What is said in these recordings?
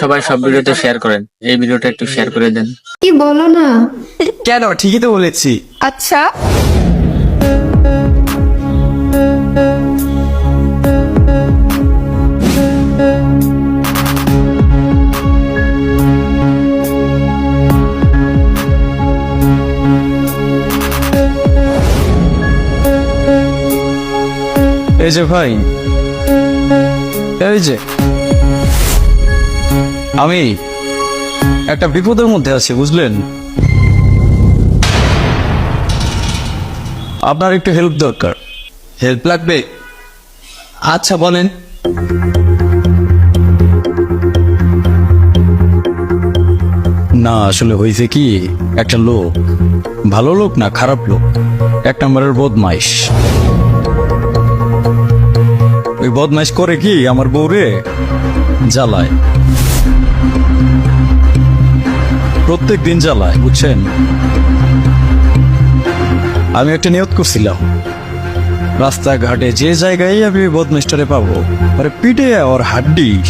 সবাই সব ভিডিওতে শেয়ার করেন। এই ভিডিওটা একটু শেয়ার করে দেন। কি বলো না? কেন? ঠিকই তো বলেছি। আচ্ছা। এই যে ভাই এই যে। আমি একটা বিপদের মধ্যে আছি, বুঝলেন? আপনার একটু হেল্প দরকার। হেল্প লাগবে? আচ্ছা বলেন। না, আসলে হয়েছে কি, একটা লোক, ভালো লোক না খারাপ লোক, এক নম্বরের বদমাইশ। ওই বদমাইশ করে কি আমার বউরে জ্বালায়? প্রত্যেক দিন জ্বালায়, বুঝছেন? আমি একটা নিয়ত করছিলাম। রাস্তাঘাটে যে জায়গায় আমি ওই বদমাইশটারে পাবো আরে পিঠে ওর হাড্ডি।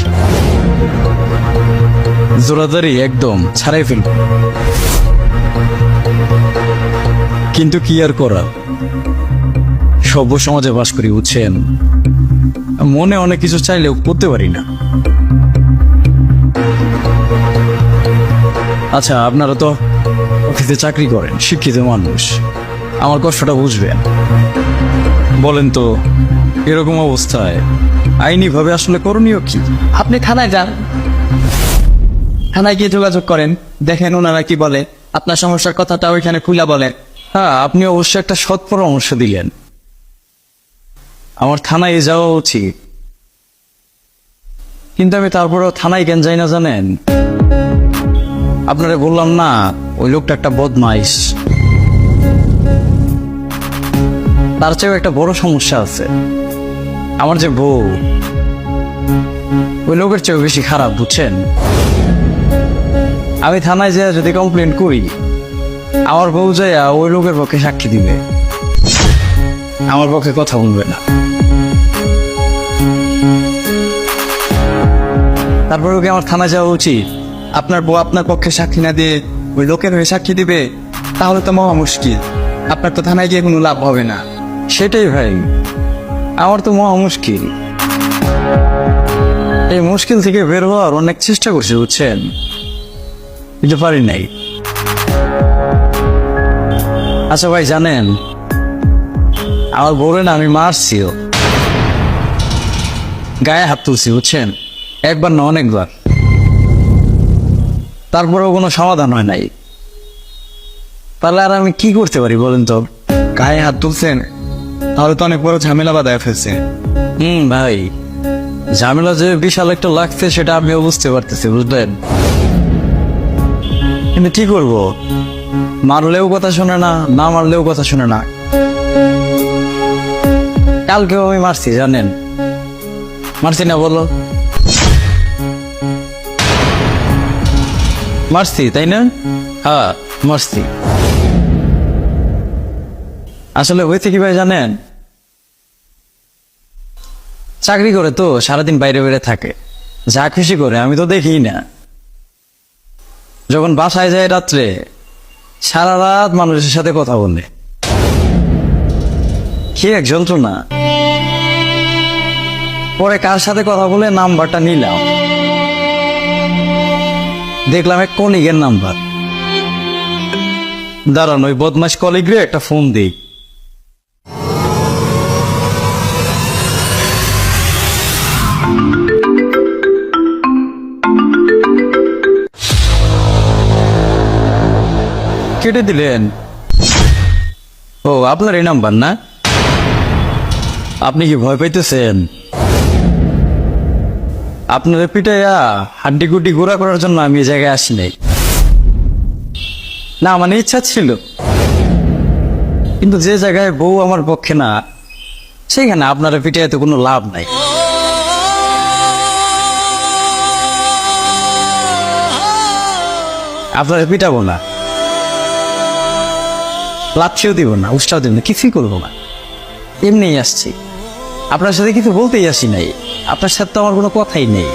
জোরাদারি একদম ছাড়াই ফেলব। কিন্তু কি আর করা? সভ্য সমাজে বাস করি, বুঝছেন? মনে অনেক কিছু চাইলেও করতে পারি না। আচ্ছা আপনারা তো অফিসে চাকরি করেন শিক্ষিত মানুষ। আমার কষ্টটা বুঝবেন। বলেন তো এরকম অবস্থায় আইনি ভাবে আসলে করণীয় কি? আপনি থানায় যান। থানায় গিয়ে যোগাযোগ করেন দেখেন ওনারা কি বলে। আপনার সমস্যার কথাটা ওইখানে খুলে বলেন। হ্যাঁ আপনি অবশ্যই একটা সৎ পরামর্শ দিলেন। আমার থানায় যাওয়া উচিত। কিন্তু আমি তারপরেও থানায় কেন যাই না জানেন? আপনারা বললাম না, ওই লোকটা একটা বদমাইশ। তার চেয়েও একটা বড় সমস্যা আছে। আমার যে বউ, ওই লোকের চেয়েও বেশি খারাপ, বুঝছেন? আমি থানায় যেয়ে যদি কমপ্লেন করি, আমার বউ যাইয়া ওই লোকের পক্ষে সাক্ষী দিবে। আমার পক্ষে কথা বলবে না। তারপরেও কি আমার থানায় যাওয়া উচিত? আপনার বউ আপনার পক্ষে সাক্ষী না দিয়ে ওই লোকের হয়ে সাক্ষী দিবে, তাহলে তো মহা মুশকিল। আপনার তো থানায় গিয়ে কোনো লাভ হবে না। সেটাই ভাই, আমার তো মহা মুশকিল। এই মুশকিল থেকে বের হওয়ার অনেক চেষ্টা করছি, বুঝছেন? কিন্তু পারি নাই। আচ্ছা ভাই, জানেন, আমার বউরে না আমি মারছিও। গায়ে হাত তুলছি, বুঝছেন? একবার না, অনেকবার। তারপরেও কোনো সমাধান হয় নাই। তাহলে আর আমি কি করতে পারি বলেন তো? গায়ে হাত তুলছেন তাহলে তো অনেক বড় ঝামেলা বাদায় ফেলছে। হুম ভাই। ঝামেলা যে বিশাল একটা লাগছে সেটা আমিও বুঝতে পারতেছি বুঝলেন? কিন্তু কি করব? মারলেও কথা শোনে না না মারলেও কথা শোনে না। কালকেও আমি মারছি জানেন? মারছি না বলো? মারছি তাই না? হ্যাঁ মারছি আসলে হয়েছে কি ভাই জানেন? চাকরি করে তো সারাদিন বাইরে বাইরে থাকে। যা খুশি করে, আমি তো দেখি না। যখন বাসায় যায় রাত্রে, সারা রাত মানুষের সাথে কথা বলে। কি এক যন্ত্রণা। পরে কার সাথে কথা বলে, নাম্বারটা নিলাম। দেখলাম এক কলিগের নাম্বার। দাঁড়ান, ওই বদমাস কলিগরে একটা ফোন দিই। কেটে দিলেন। ও, আপনার এই নাম্বার না? আপনি কি ভয় পাইতেছেন? আপনার পিটাইয়া হাড্ডি গুড্ডি গুড়া করার জন্য আমি এই জায়গায় আসি নাই। না মানে ইচ্ছা ছিল। কিন্তু যে জায়গায় বউ আমার পক্ষে না সেখানে আপনার পিটাইয়াতে কোনো লাভ নাই। আপনার পিটাবো না। লাচ্ছিও দিব না উৎসাহ দিব না, কিছুই করব না। এমনিই আসছি। আপনার সাথে কিছু বলতেই আসি নাই। আপনার সাথে তো আমার কোনো কথাই নেই।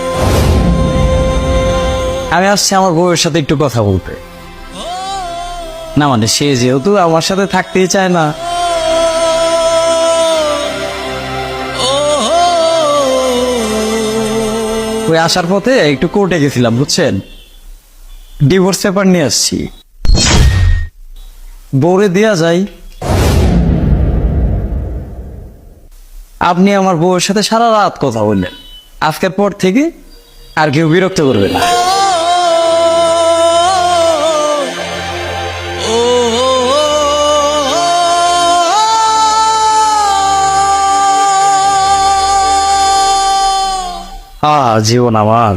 আমি আসছি আমার বউয়ের সাথে একটু কথা বলতে। না মানে সে যেহেতু আমার সাথে থাকতেই চায় না। ওই আসার পথে একটু কোর্টে গেছিলাম, বুঝছেন? ডিভোর্স পেপার নিয়ে আসছি। বউরে দেয়া যায় আপনি আমার বউয়ের সাথে সারা রাত কথা বললেন। আজকের পর থেকে আর কেউ বিরক্ত করবে না। আ, জীবন আমার।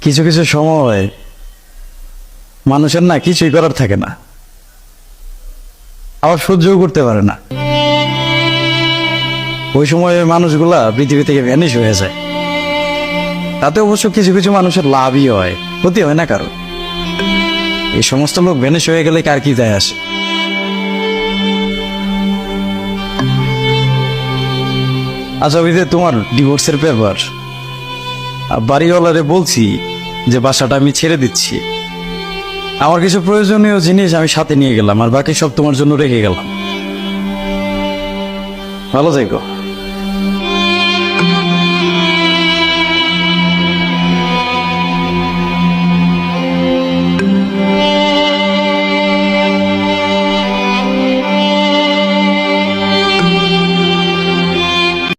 কিছু কিছু সময় মানুষের না কিছুই করার থাকে না। আবার সহ্যও করতে পারে না। ওই সময় মানুষগুলা পৃথিবী থেকে ভ্যানিশ হয়ে যায়। তাতে অবশ্য কিছু কিছু মানুষের লাভই হয়, ক্ষতি হয় না কারও। এই সমস্ত লোক ভ্যানিশ হয়ে গেলে কার কি যায় আসে? আচ্ছা ওই যে তোমার ডিভোর্সের পেপার বাড়িওয়ালারে বলছি যে বাসাটা আমি ছেড়ে দিচ্ছি। আমার কিছু প্রয়োজনীয় জিনিস আমি সাথে নিয়ে গেলাম, আর বাকি সব তোমার জন্য রেখে গেলাম। ভালো থেকো।